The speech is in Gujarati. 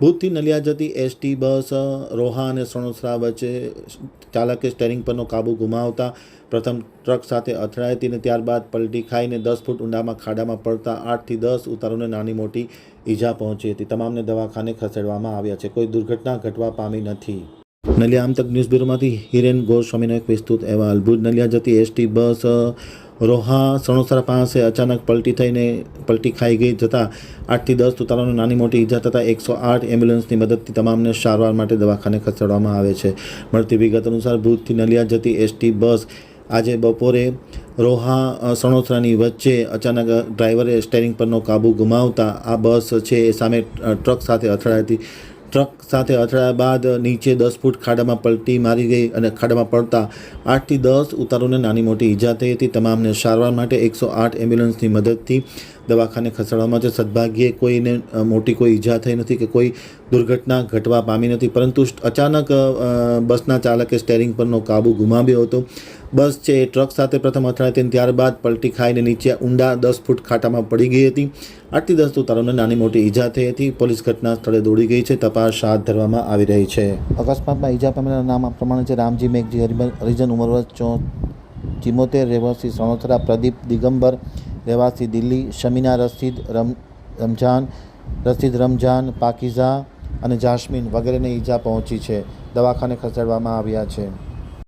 ભૂતથી નલિયા જતી એસટી બસ રોહા અને સણોસરા વચ્ચે ચાલકે સ્ટેરિંગ પરનો કાબુ ગુમાવતા પ્રથમ ટ્રક સાથે અથડાઈ હતી અને ત્યારબાદ પલટી ખાઈને દસ ફૂટ ઊંડામાં ખાડામાં પડતા આઠથી દસ ઉતારોને નાની મોટી ઈજા પહોંચી હતી. તમામને દવાખાને ખસેડવામાં આવ્યા છે. કોઈ દુર્ઘટના ઘટવા પામી નથી. નલિયા આમતક ન્યૂઝ બ્યુરોમાંથી હિરેન ગોસ્વામીનો એક વિસ્તૃત અહેવાલ. ભુજ નલિયા જતી એસટી બસ રોહા સણોસરા પાસે અચાનક પલટી થઈને પલટી ખાઈ ગઈ જતાં આઠથી દસ ઉતારોને નાની મોટી ઈજા થતાં એકસો આઠ એમ્બ્યુલન્સની મદદથી તમામને સારવાર માટે દવાખાને ખસેડવામાં આવે છે. મળતી વિગત અનુસાર ભુજથી નલિયા જતી એસટી બસ આજે બપોરે રોહા સણોસરાની વચ્ચે અચાનક ડ્રાઈવરે સ્ટેરિંગ પરનો કાબુ ગુમાવતા આ બસ છે એ સામે ટ્રક સાથે અથડાઈ હતી ટ્રક સાથે અથડાયા બાદ નીચે દસ ફૂટ ખાડામાં પલટી મારી ગઈ અને ખાડામાં પડતા આઠથી દસ ઉતારોને નાની મોટી ઈજા થઈ હતી. તમામને સારવાર માટે એકસો આઠ એમ્બ્યુલન્સની મદદથી દવાખાને ખસેડવામાં છે સદભાગ્યે કોઈને મોટી કોઈ ઈજા થઈ નથી કે કોઈ દુર્ઘટના ઘટવા પામી નથી, પરંતુ અચાનક બસના ચાલકે સ્ટેરિંગ પરનો કાબુ ગુમાવ્યો હતો. બસ છે એ ટ્રક સાથે પ્રથમ અથડાઈ હતી ત્યારબાદ પલટી ખાઈને નીચે ઊંડા દસ ફૂટ ખાટામાં પડી ગઈ હતી. આઠથી દસ ઉતારોને નાની મોટી ઈજા થઈ હતી. પોલીસ ઘટના સ્થળે દોડી ગઈ છે. તપાસ હાથ ધરવામાં આવી રહી છે. અકસ્માતમાં ઈજા પામેલા નામ પ્રમાણે છે રામજી મેઘજી હરિજન ઉંમર વર્ષ ચો, ચિમોતેર, રહેવાસી સણોથરા પ્રદીપ દિગંબર રહેવાસી દિલ્હી, શમીના રસીદ રમ, રમઝાન રસીદ રમઝાન, પાકીઝા અને જાસ્મીન વગેરેને ઈજા પહોંચી છે. દવાખાને ખસેડવામાં આવ્યા છે.